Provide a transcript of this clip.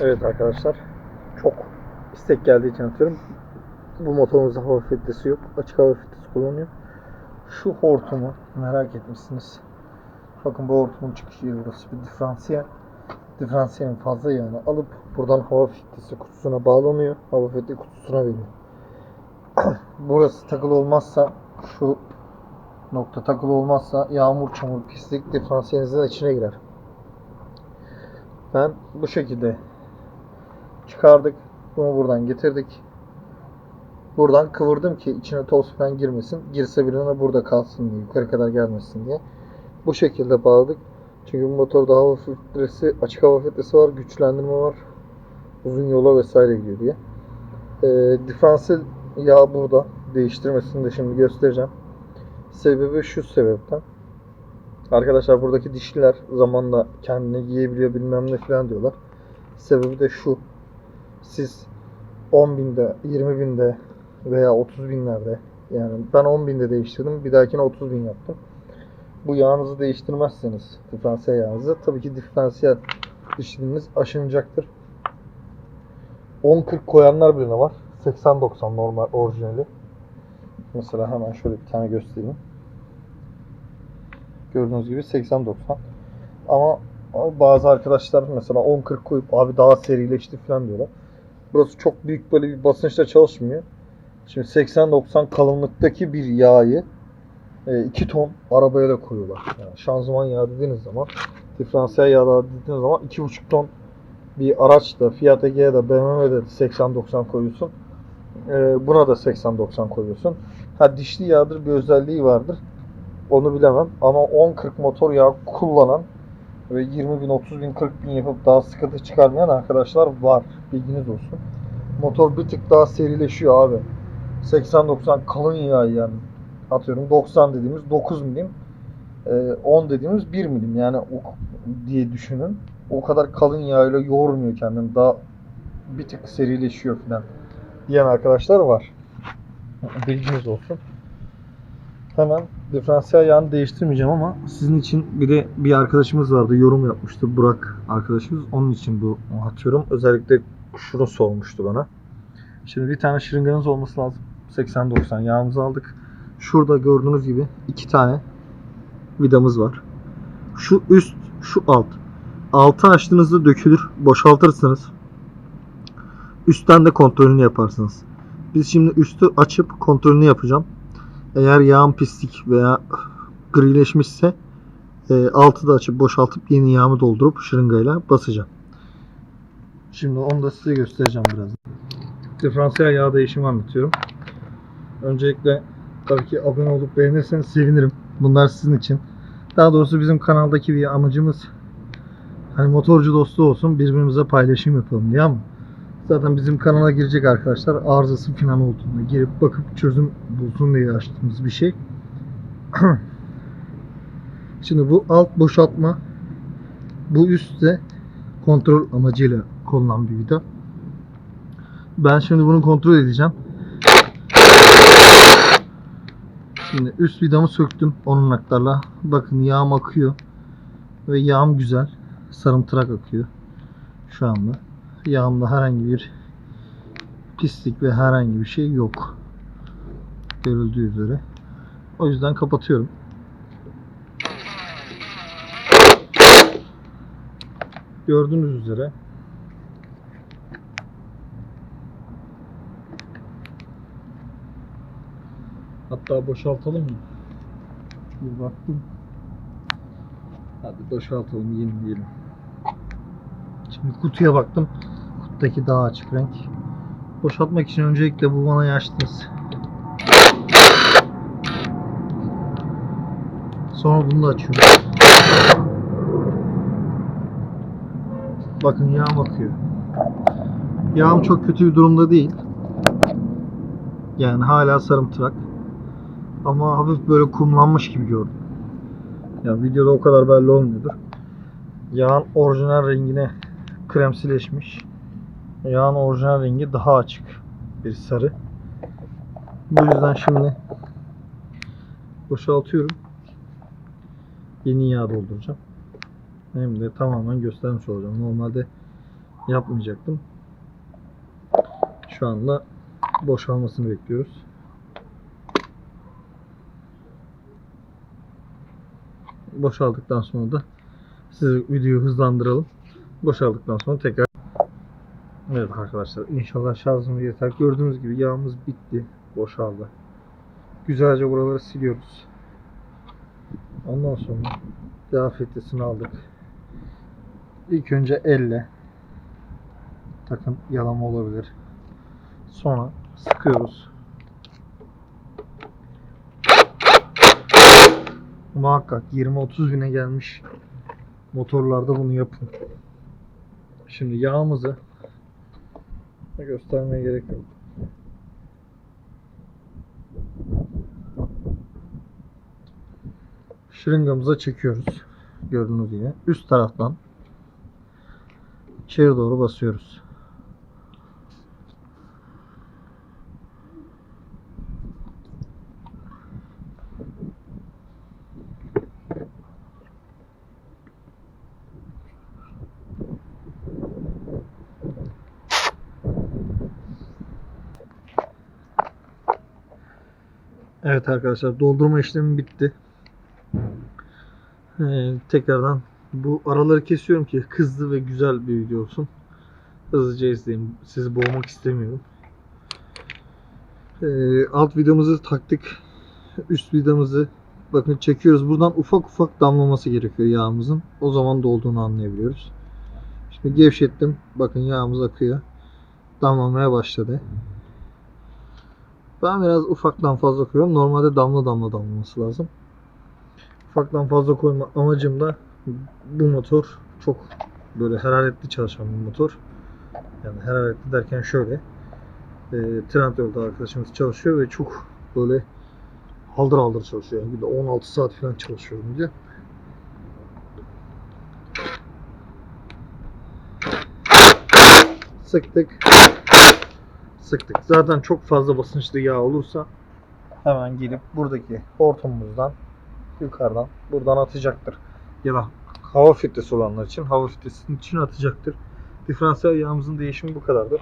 Evet arkadaşlar. Çok istek geldiği için atıyorum. Bu motorumuzda hava filtresi yok. Açık hava filtresi kullanıyor. Şu hortumu merak etmişsiniz. Bakın bu hortumun çıkış yeri burası bir diferansiyel. Diferansiyelin fazla yağını alıp buradan hava filtresi kutusuna bağlanıyor. Hava filtre kutusuna veriyor. burası takılı olmazsa şu nokta takılı olmazsa yağmur, çamur, pislik diferansiyelinizin içine girer. Ben bu şekilde çıkardık. Bunu buradan getirdik. Buradan kıvırdım ki içine toz falan girmesin. Girse bile de burada kalsın diye. Yukarı kadar gelmesin diye. Bu şekilde bağladık. Çünkü bu motorda hava filtresi, açık hava filtresi var, güçlendirme var. Uzun yola vesaire gidiyor diye. Ee, diferansiyel yağ burada. Değiştirmesini de şimdi göstereceğim. Sebebi şu sebepten. Arkadaşlar buradaki dişliler zamanla kendini giyebiliyor bilmem ne falan diyorlar. Sebebi de şu. Siz 10 binde, 20 binde veya 30 binlerde yani ben 10 binde değiştirdim. Bir dahakine 30 bin yaptım. Bu yağınızı değiştirmezseniz diferansiyel yağınızı tabii ki diferansiyel dişliliğiniz aşınacaktır. 10-40 koyanlar bile var. 80-90 normal orijinali. Mesela hemen şöyle bir tane göstereyim. Gördüğünüz gibi 80-90. Ama bazı arkadaşlar mesela 10-40 koyup abi daha serileşti falan diyorlar. Burası çok büyük böyle bir basınçla çalışmıyor. Şimdi 80-90 kalınlıktaki bir yağı 2 ton arabaya da koyuyorlar. Yani şanzıman yağı dediğiniz zaman, diferansiyel yağ dediğiniz zaman 2,5 ton bir araçta Fiat Ege'de BMW'de de 80-90 koyuyorsun. Ee, buna da 80-90 koyuyorsun. Ha dişli yağdır bir özelliği vardır. Onu bilemem. Ama 10-40 motor yağı kullanan ve 20 bin, 30 bin, 40 bin yapıp daha sıkıntı çıkarmayan arkadaşlar var. Bilginiz olsun. Motor bir tık daha serileşiyor abi. 80-90 kalın yağ yani. Atıyorum 90 dediğimiz 9 milim. e, 10 dediğimiz 1 milim yani o diye düşünün. O kadar kalın yağıyla yoğurmuyor kendini. Daha bir tık serileşiyor falan diyen arkadaşlar var. Bilginiz olsun. Hemen diferansiyel yağını değiştirmeyeceğim ama sizin için bir de bir arkadaşımız vardı yorum yapmıştı Burak arkadaşımız. Onun için bu atıyorum. Özellikle şunu sormuştu bana. Şimdi bir tane şırınganız olması lazım. 80-90 yağımızı aldık. Şurada gördüğünüz gibi iki tane vidamız var. Şu üst, şu alt. Altı açtığınızda dökülür. Boşaltırsınız. Üstten de kontrolünü yaparsınız. Biz şimdi üstü açıp kontrolünü yapacağım. Eğer yağın pislik veya grileşmişse e, altı da açıp boşaltıp yeni yağımı doldurup şırıngayla basacağım. Şimdi onu da size göstereceğim biraz. Diferansiyel yağ değişimi anlatıyorum. Öncelikle tabii ki abone olup beğenirseniz sevinirim. Bunlar sizin için. Daha doğrusu bizim kanaldaki bir amacımız hani motorcu dostu olsun birbirimize paylaşım yapalım diye ama zaten bizim kanala girecek arkadaşlar arızası falan olduğunda girip bakıp çözüm bulsun diye açtığımız bir şey. Şimdi bu alt boşaltma bu üstte kontrol amacıyla konulan bir vida. Ben şimdi bunu kontrol edeceğim. Şimdi üst vidamı söktüm onun naklarla. Bakın yağım akıyor. Ve yağım güzel. Sarımtırak akıyor. Şu anda. Yağımda herhangi bir pislik ve herhangi bir şey yok. Görüldüğü üzere. O yüzden kapatıyorum. Gördüğünüz üzere Hatta boşaltalım mı? Bir baktım. Hadi boşaltalım, yenileyelim. Şimdi kutuya baktım. Kutudaki daha açık renk. Boşaltmak için öncelikle bu vanayı açtınız. Sonra bunu da açıyorum. Bakın yağım akıyor. Yağım çok kötü bir durumda değil. Yani hala sarımtırak. Ama hafif böyle kumlanmış gibi gördüm. Ya videoda o kadar belli olmuyordur. Yağın orijinal rengine kremsileşmiş. Yağın orijinal rengi daha açık bir sarı. Bu yüzden şimdi boşaltıyorum. Yeni yağ dolduracağım. Hem de tamamen göstermiş olacağım. Normalde yapmayacaktım. Şu anda boşalmasını bekliyoruz. Boşaldıktan sonra da size videoyu hızlandıralım. Boşaldıktan sonra tekrar Evet arkadaşlar inşallah şarjımız yeter. Gördüğünüz gibi yağımız bitti. Boşaldı. Güzelce buraları siliyoruz. Ondan sonra yağ filtresini aldık. İlk önce elle takım yalama olabilir. Sonra sıkıyoruz. Muhakkak 20-30 bine gelmiş motorlarda bunu yapın. Şimdi yağımızı göstermeye gerek yok. Şırıngamıza çekiyoruz. Gördüğünüz gibi. Üst taraftan içeri doğru basıyoruz. Evet arkadaşlar doldurma işlemi bitti. Ee, tekrardan bu araları kesiyorum ki hızlı ve güzel bir video olsun. Hızlıca izleyin. Sizi boğmak istemiyorum. Ee, alt videomuzu taktık. Üst videomuzu bakın çekiyoruz. Buradan ufak ufak damlaması gerekiyor yağımızın. O zaman dolduğunu anlayabiliyoruz. Şimdi gevşettim. Bakın yağımız akıyor. Damlamaya başladı. Ben biraz ufaktan fazla koyuyorum. Normalde damla damla damlaması lazım. Ufaktan fazla koyma amacım da bu motor çok böyle hararetli çalışan bir motor. Yani hararetli derken şöyle. E, Trendyol'da arkadaşımız çalışıyor ve çok böyle haldır haldır çalışıyor. Yani bir de 16 saat falan çalışıyorum diye. Sıktık. Sıktık. Zaten çok fazla basınçlı yağ olursa hemen gelip buradaki hortumumuzdan yukarıdan buradan atacaktır. Ya da hava filtresi olanlar için hava filtresinin için atacaktır. Diferansiyel yağımızın değişimi bu kadardır.